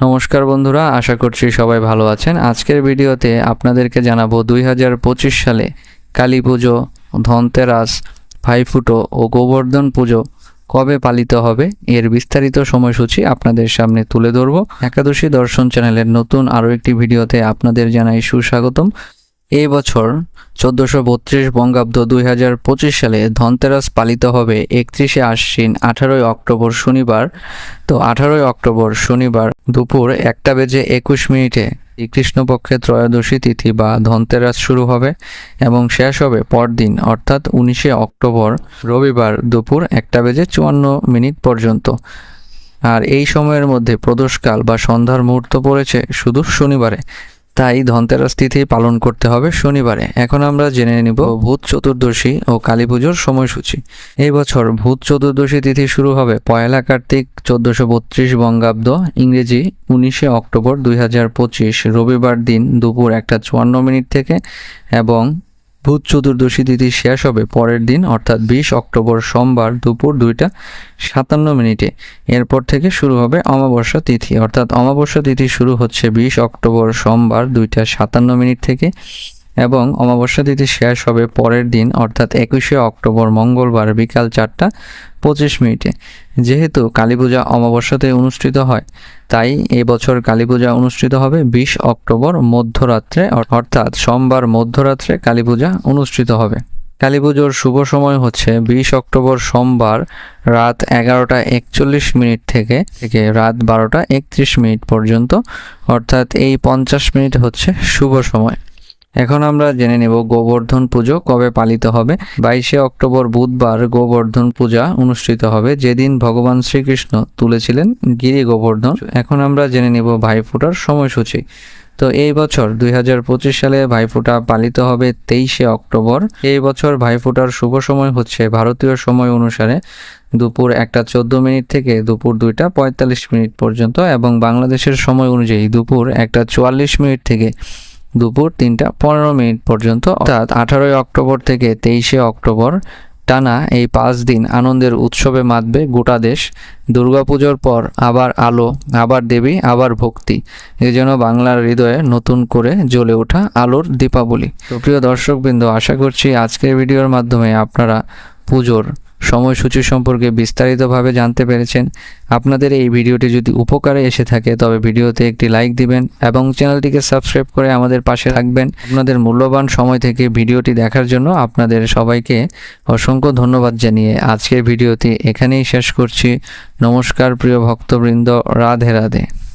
নমস্কার বন্ধুরা, আশা করছি সবাই ভালো আছেন। আজকের ভিডিওতে আপনাদেরকে জানাব দুই হাজার পঁচিশ সালে কালী পুজো, ধনতেরাস, ভাইফুটো ও গোবর্ধন পুজো কবে পালিত হবে এর বিস্তারিত সময়সূচি আপনাদের সামনে তুলে ধরবো। একাদশী দর্শন চ্যানেলের নতুন আরও একটি ভিডিওতে আপনাদের জানাই সুস্বাগতম। এই বছর চোদ্দোশো বত্রিশ বঙ্গাব্দ দুই হাজার পঁচিশ সালে ধনতেরাস পালিত হবে একত্রিশে আশ্বিন আঠারোই অক্টোবর শনিবার। তো আঠারোই অক্টোবর শনিবার দুপুর একটা বেজে একুশ মিনিটে এই কৃষ্ণপক্ষের ত্রয়োদশী তিথি বা ধনতেরাস শুরু হবে এবং শেষ হবে পরদিন, অর্থাৎ উনিশে অক্টোবর রবিবার দুপুর একটা বেজে চুয়ান্ন মিনিট পর্যন্ত। আর এই সময়ের মধ্যে প্রদোষকাল বা সন্ধ্যার মুহূর্ত পড়েছে শুধু শনিবারে। তাই ধনতেরাস তিথি পালন করতে হবে শনিবারে। এখন আমরা জেনে নিব ভূত চতুর্দশী ও কালী পুজোর সময়সূচি। এই বছর ভূত চতুর্দশী তিথি শুরু হবে পয়লা কার্তিক চোদ্দশো বত্রিশ বঙ্গাব্দ ইংরেজি উনিশে অক্টোবর দুই হাজার পঁচিশ। রবিবার দিন দুপুর একটা চুয়ান্ন মিনিট থেকে এবং ভূত চতুর্দশী তিথি শেষ হবে পরের দিন, অর্থাৎ বিশ অক্টোবর সোমবার দুপুর দুইটা সাতান্ন মিনিটে। এরপর থেকে শুরু হবে অমাবস্যা তিথি, অর্থাৎ অমাবস্যা তিথি শুরু হচ্ছে বিশ অক্টোবর সোমবার দুইটা সাতান্ন মিনিট থেকে এবং অমাবস্যা তিথি শেষ হবে পরের দিন, অর্থাৎ একুশে অক্টোবর মঙ্গলবার বিকাল চারটা পঁচিশ মিনিটে। যেহেতু কালী পূজা অমাবস্যাতে অনুষ্ঠিত হয়, তাই এবছর বছর কালী পূজা অনুষ্ঠিত হবে বিশ অক্টোবর মধ্যরাত্রে অর্থাৎ সোমবার মধ্যরাত্রে কালী পূজা অনুষ্ঠিত হবে। কালী পুজোর শুভ সময় হচ্ছে বিশ অক্টোবর সোমবার রাত এগারোটা একচল্লিশ মিনিট থেকে থেকে রাত বারোটা একত্রিশ মিনিট পর্যন্ত, অর্থাৎ এই পঞ্চাশ মিনিট হচ্ছে শুভ সময়। এখন আমরা জেনে নেব গোবর্ধন পুজো কবে পালিত হবে। বাইশে অক্টোবর বুধবার গোবর্ধন পূজা অনুষ্ঠিত হবে। যেদিন ভগবান শ্রীকৃষ্ণ তুলেছিলেন গিরি গোবর্ধন। এখন আমরা জেনে নেব ভাইফোঁটার সময়সূচি। তো এই বছর দুই হাজার পঁচিশ সালে ভাইফোঁটা পালিত হবে তেইশে অক্টোবর। এই বছর ভাইফোঁটার শুভ সময় হচ্ছে ভারতীয় সময় অনুসারে দুপুর একটা চোদ্দ মিনিট থেকে দুপুর দুইটা পঁয়তাল্লিশ মিনিট পর্যন্ত এবং বাংলাদেশের সময় অনুযায়ী দুপুর একটা চুয়াল্লিশ মিনিট থেকে দুপুর তিনটা পনেরো মিনিট পর্যন্ত। অর্থাৎ আঠারোই অক্টোবর থেকে তেইশে অক্টোবর টানা এই পাঁচ দিন আনন্দের উৎসবে মাতবে গোটা দেশ। দুর্গাপুজোর পর আবার আলো, আবার দেবী, আবার ভক্তি। এই জন্য বাংলার হৃদয়ে নতুন করে জ্বলে ওঠা আলোর দীপাবলি। তো প্রিয় দর্শকবৃন্দ, আশা করছি আজকের ভিডিওর মাধ্যমে আপনারা পুজোর সময়সূচি সম্পর্কে বিস্তারিতভাবে জানতে পেরেছেন। আপনাদের এই ভিডিওটি যদি উপকারে এসে থাকে, তবে ভিডিওতে একটি লাইক দিবেন এবং চ্যানেলটিকে সাবস্ক্রাইব করে আমাদের পাশে রাখবেন। আপনাদের মূল্যবান সময় থেকে ভিডিওটি দেখার জন্য আপনাদের সবাইকে অসংখ্য ধন্যবাদ জানিয়ে আজকের ভিডিওটি এখানেই শেষ করছি। নমস্কার, প্রিয় ভক্তবৃন্দ। রাধে রাধে।